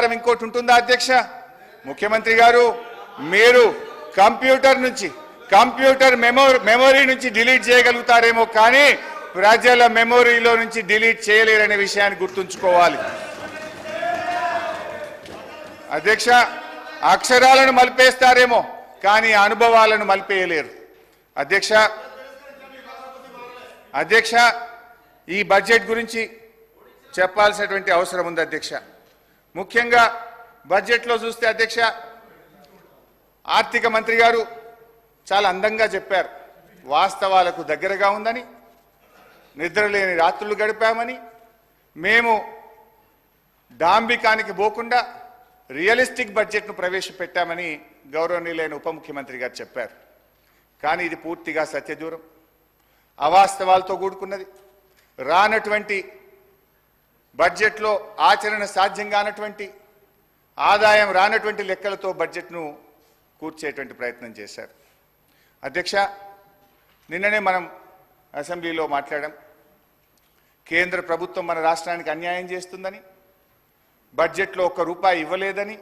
పరిష్కారం ఇంకోటి ఉంటుందా అధ్యక్ష? ముఖ్యమంత్రి గారు మీరు కంప్యూటర్ నుంచి కంప్యూటర్ మెమో మెమొరీ నుంచి డిలీట్ చేయగలుగుతారేమో కానీ ప్రజల మెమొరీలో నుంచి డిలీట్ చేయలేరనే విషయాన్ని గుర్తుంచుకోవాలి. అధ్యక్ష అక్షరాలను మలిపేస్తారేమో కానీ అనుభవాలను మలిపేయలేరు. అధ్యక్ష అధ్యక్ష ఈ బడ్జెట్ గురించి చెప్పాల్సినటువంటి అవసరం ఉంది అధ్యక్ష. ముఖ్యంగా బడ్జెట్లో చూస్తే అధ్యక్ష ఆర్థిక మంత్రి గారు చాలా అందంగా చెప్పారు. వాస్తవాలకు దగ్గరగా ఉందని నిద్రలేని రాత్రులు గడిపామని మేము డాంబికానికి పోకుండా రియలిస్టిక్ బడ్జెట్ను ప్రవేశపెట్టామని గౌరవనీయులైన ఉప ముఖ్యమంత్రి గారు చెప్పారు. కానీ ఇది పూర్తిగా సత్యదూరం. అవాస్తవాలతో కూడుకున్నది. రానటువంటి బడ్జెట్లో ఆచరణ సాధ్యం కానటువంటి ఆదాయం రానటువంటి లెక్కలతో బడ్జెట్ను కూర్చేటువంటి ప్రయత్నం చేశారు. అధ్యక్ష నిన్ననే మనం అసెంబ్లీలో మాట్లాడాం. కేంద్ర ప్రభుత్వం మన రాష్ట్రానికి అన్యాయం చేస్తుందని బడ్జెట్లో ఒక్క రూపాయి ఇవ్వలేదని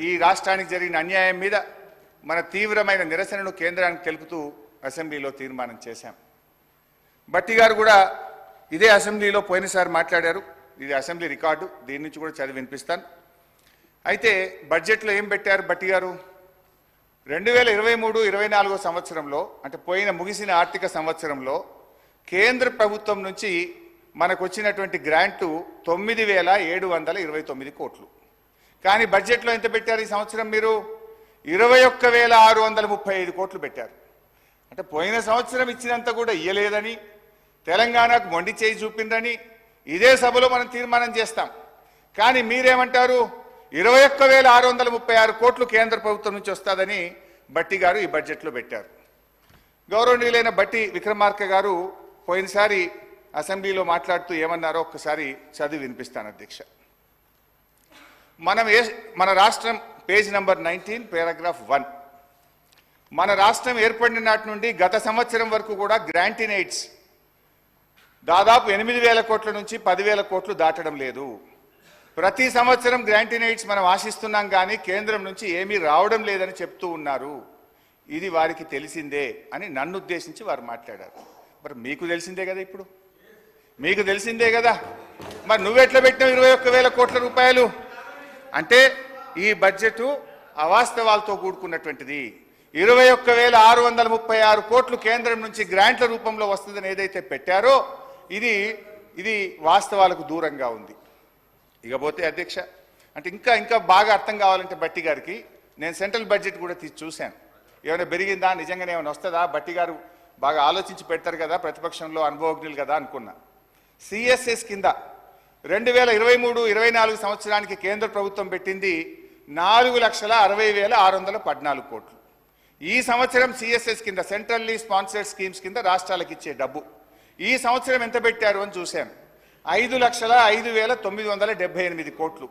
ఈ రాష్ట్రానికి జరిగిన అన్యాయం మీద మన తీవ్రమైన నిరసనను కేంద్రానికి తెలుపుతూ అసెంబ్లీలో తీర్మానం చేశాం. బట్టి గారు కూడా ఇదే అసెంబ్లీలో పోయినసారి మాట్లాడారు. ఇది అసెంబ్లీ రికార్డు. దీని నుంచి కూడా చదివి వినిపిస్తాను. అయితే బడ్జెట్లో ఏం పెట్టారు బట్టి గారు? రెండు వేల ఇరవై మూడు ఇరవై నాలుగో సంవత్సరంలో అంటే పోయిన ముగిసిన ఆర్థిక సంవత్సరంలో కేంద్ర ప్రభుత్వం నుంచి మనకు వచ్చినటువంటి గ్రాంటు తొమ్మిది వేల ఏడు వందల ఇరవై తొమ్మిది కోట్లు. కానీ బడ్జెట్లో ఎంత పెట్టారు ఈ సంవత్సరం మీరు? ఇరవై ఒక్క వేల ఆరు వందల ముప్పై ఐదు కోట్లు పెట్టారు. అంటే పోయిన సంవత్సరం ఇచ్చినంత కూడా ఇయ్యలేదని తెలంగాణకు మొండి చేయి చూపిందని ఇదే సభలో మనం తీర్మానం చేస్తాం. కానీ మీరేమంటారు? ఇరవై ఒక్క వేల ఆరు వందల ముప్పై ఆరు కోట్లు కేంద్ర ప్రభుత్వం నుంచి వస్తుందని బట్టి గారు ఈ బడ్జెట్లో పెట్టారు. గౌరవనీయులైన బట్టి విక్రమార్క గారు పోయినసారి అసెంబ్లీలో మాట్లాడుతూ ఏమన్నారో ఒక్కసారి చదివి వినిపిస్తాను అధ్యక్ష. మనం ఏ మన రాష్ట్రం page number nineteen paragraph one. మన రాష్ట్రం ఏర్పడిన నాటి నుండి గత సంవత్సరం వరకు కూడా గ్రాంటీనైట్స్ దాదాపు ఎనిమిది వేల కోట్ల నుంచి పదివేల కోట్లు దాటడం లేదు. ప్రతి సంవత్సరం గ్రాంటినైట్స్ మనం ఆశిస్తున్నాం కానీ కేంద్రం నుంచి ఏమీ రావడం లేదని చెప్తూ ఉన్నారు. ఇది వారికి తెలిసిందే అని నన్ను ఉద్దేశించి వారు మాట్లాడారు. మరి మీకు తెలిసిందే కదా ఇప్పుడు? మీకు తెలిసిందే కదా? మరి నువ్వెట్లా పెట్టినావు ఇరవై ఒక్క వేల కోట్ల రూపాయలు? అంటే ఈ బడ్జెట్ అవాస్తవాలతో కూడుకున్నటువంటిది. ఇరవై ఒక్క వేల ఆరు వందల ముప్పై ఆరు కోట్లు కేంద్రం నుంచి గ్రాంట్ల రూపంలో వస్తుందని ఏదైతే పెట్టారో ఇది ఇది వాస్తవాలకు దూరంగా ఉంది. ఇకపోతే అధ్యక్ష అంటే ఇంకా ఇంకా బాగా అర్థం కావాలంటే బట్టి గారికి నేను సెంట్రల్ బడ్జెట్ కూడా తీసి చూశాను. ఏమైనా పెరిగిందా? నిజంగానే ఏమైనా వస్తుందా? బట్టి గారు బాగా ఆలోచించి పెడతారు కదా ప్రతిపక్షంలో అనుభవజ్ఞులు కదా అనుకున్నా. సిఎస్ఎస్ కింద రెండు వేల ఇరవై మూడు ఇరవై నాలుగు సంవత్సరానికి కేంద్ర ప్రభుత్వం పెట్టింది నాలుగు లక్షల అరవై వేల ఆరు వందల పద్నాలుగు కోట్లు. ఈ సంవత్సరం సిఎస్ఎస్ కింద సెంట్రల్లీ స్పాన్సర్డ్ స్కీమ్స్ కింద రాష్ట్రాలకు ఇచ్చే డబ్బు. ఈ సంవత్సరం ఎంత పెట్టారు అని చూశాను. ఐదు లక్షల ఐదు వేల తొమ్మిది వందల డెబ్బై ఎనిమిది కోట్లు.